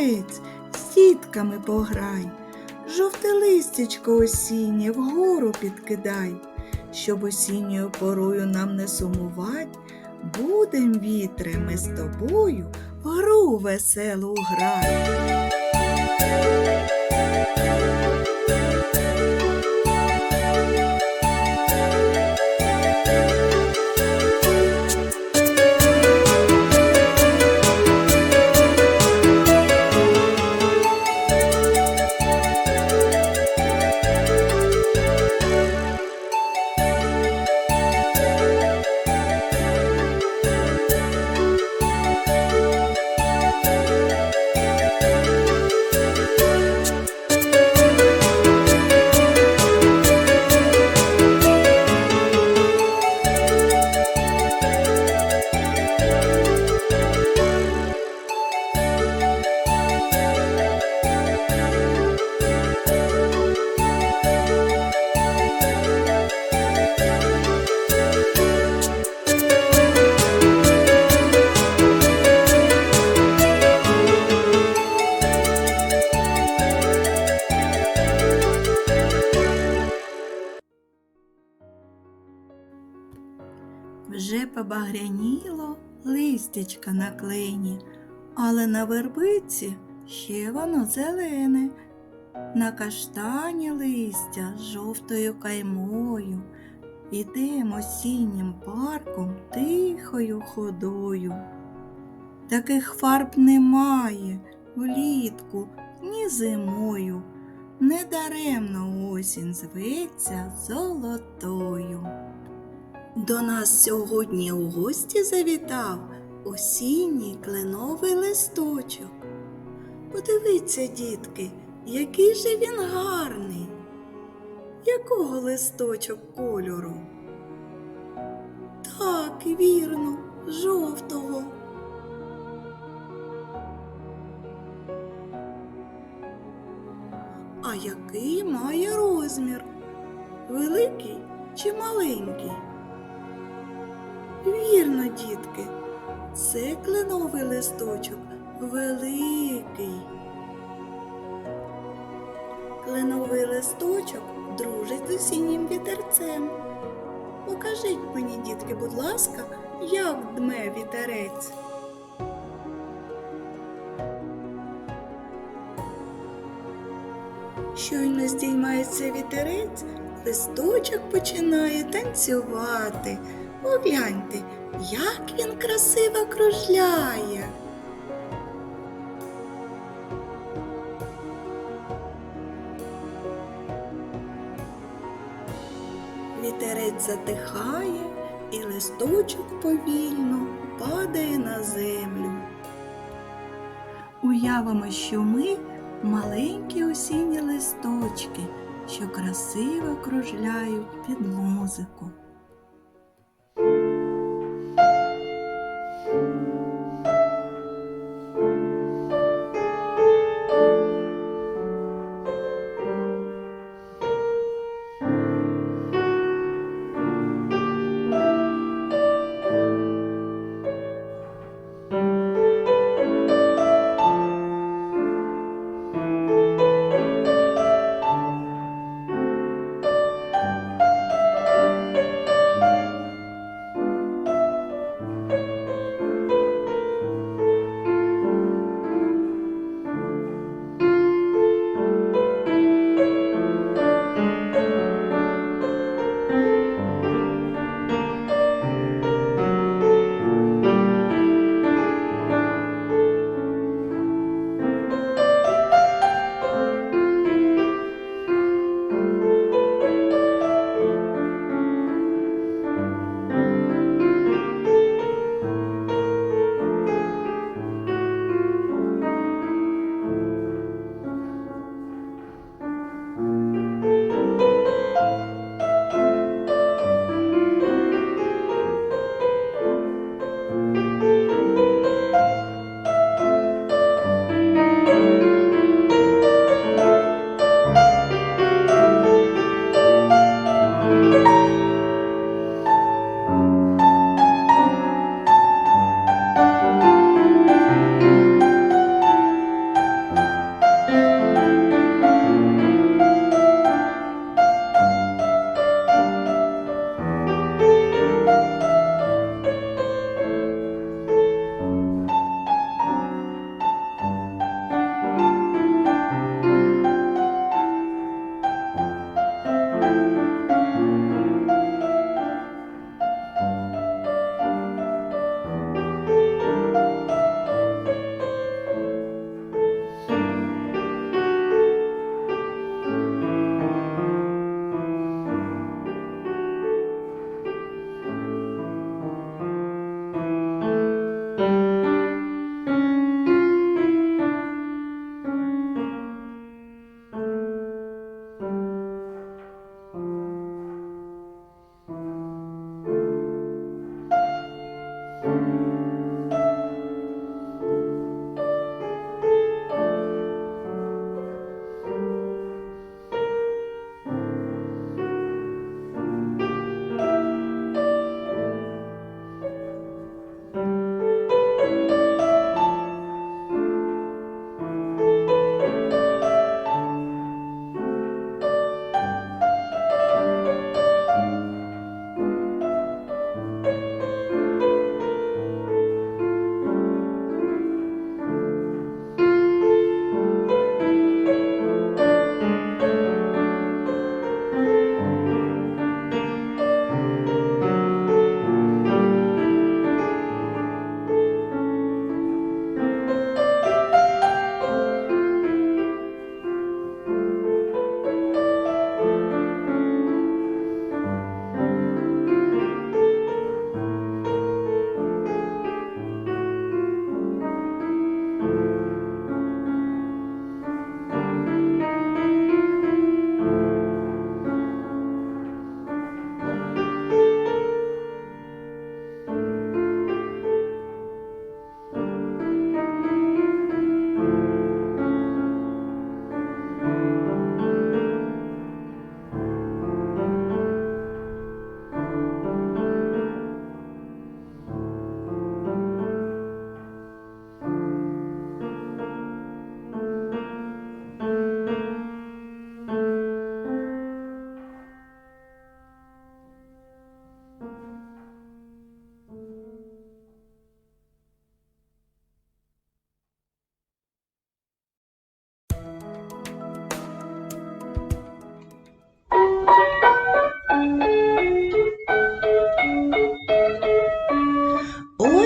вітерець, сітками пограй, жовте листячко осіннє вгору підкидай, щоб осінньою порою нам не сумувать, будем, вітре, ми з тобою гру веселу грать. Вже побагряніло листячка на клені, але на вербиці ще воно зелене, на каштані листя з жовтою каймою. Ідемо осіннім парком тихою ходою. Таких фарб немає влітку, ні зимою. Недаремно осінь зветься золотою. До нас сьогодні у гості завітав осінній кленовий листочок. Подивіться, дітки, який же він гарний. Якого листочок кольору? Так, вірно, жовтого. А який має розмір? Великий чи маленький? Вірно, дітки, це кленовий листочок великий. Кленовий листочок дружить з осіннім вітерцем. Покажіть мені, дітки, будь ласка, як дме вітерець. Щойно здіймається вітерець, листочок починає танцювати. Погляньте, як він красиво кружляє. Вітерець затихає, і листочок повільно падає на землю. Уявимо, що ми маленькі осінні листочки, що красиво кружляють під музику.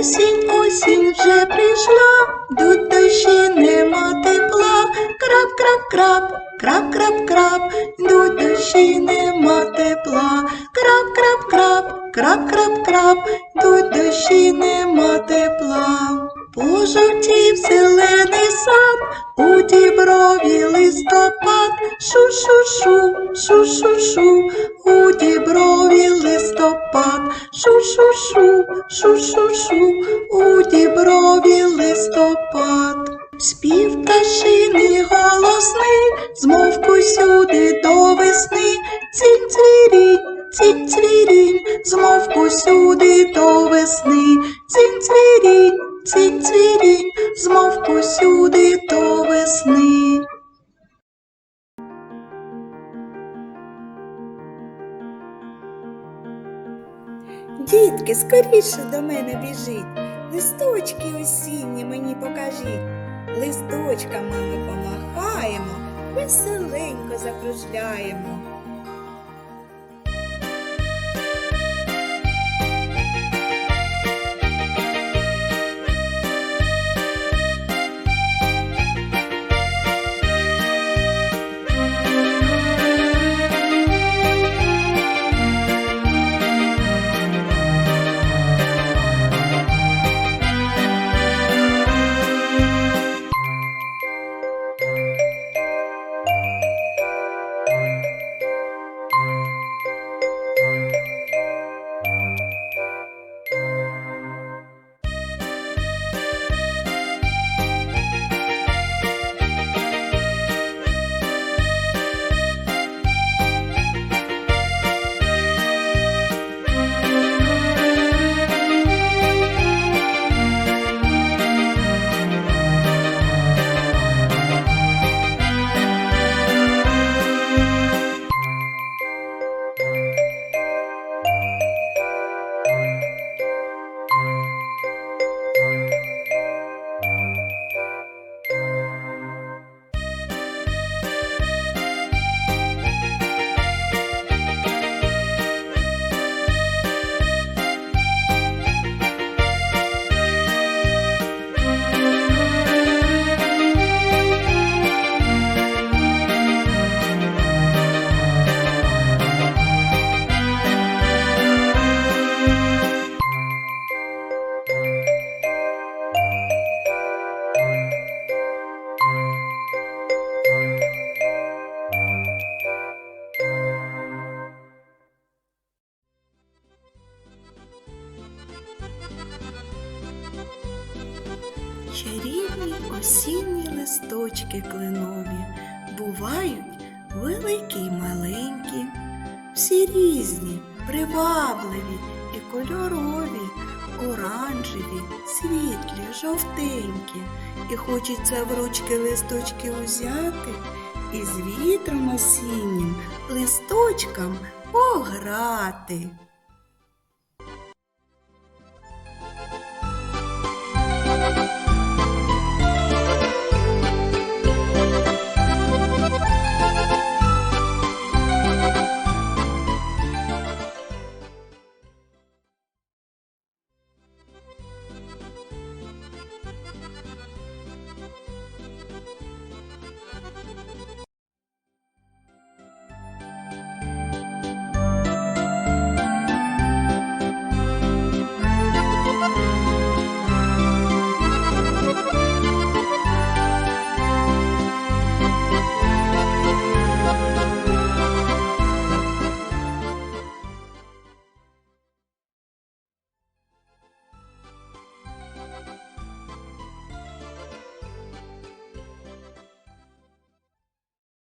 Осінь, осінь вже прийшла, дуть дощі нема тепла. Крап, крап, крап, крап, крап, крап, дуть дощі нема тепла. Крап, крап, крап, крап, крап, крап, дуть дощі нема тепла. Пожовтів зелений сад, у діброві листопад, шу-шу-шу, шу-шу-шу, у діброві листопад, шу-шу-шу, шу-шу-шу, у діброві листопад. Спів пташиний голосний, змовку сюди до весни, цінь цвірінь, цінь цвірінь, змовку сюди до весни, цінь цвірінь, цвірінь, змовку сюди до весни. Дітки, скоріше до мене біжіть, листочки осінні мені покажіть. Листочками ми помахаємо, веселенько закружляємо. Всі різні, привабливі і кольорові, оранжеві, світлі, жовтенькі, і хочеться в ручки листочки узяти і з вітром осіннім листочкам пограти.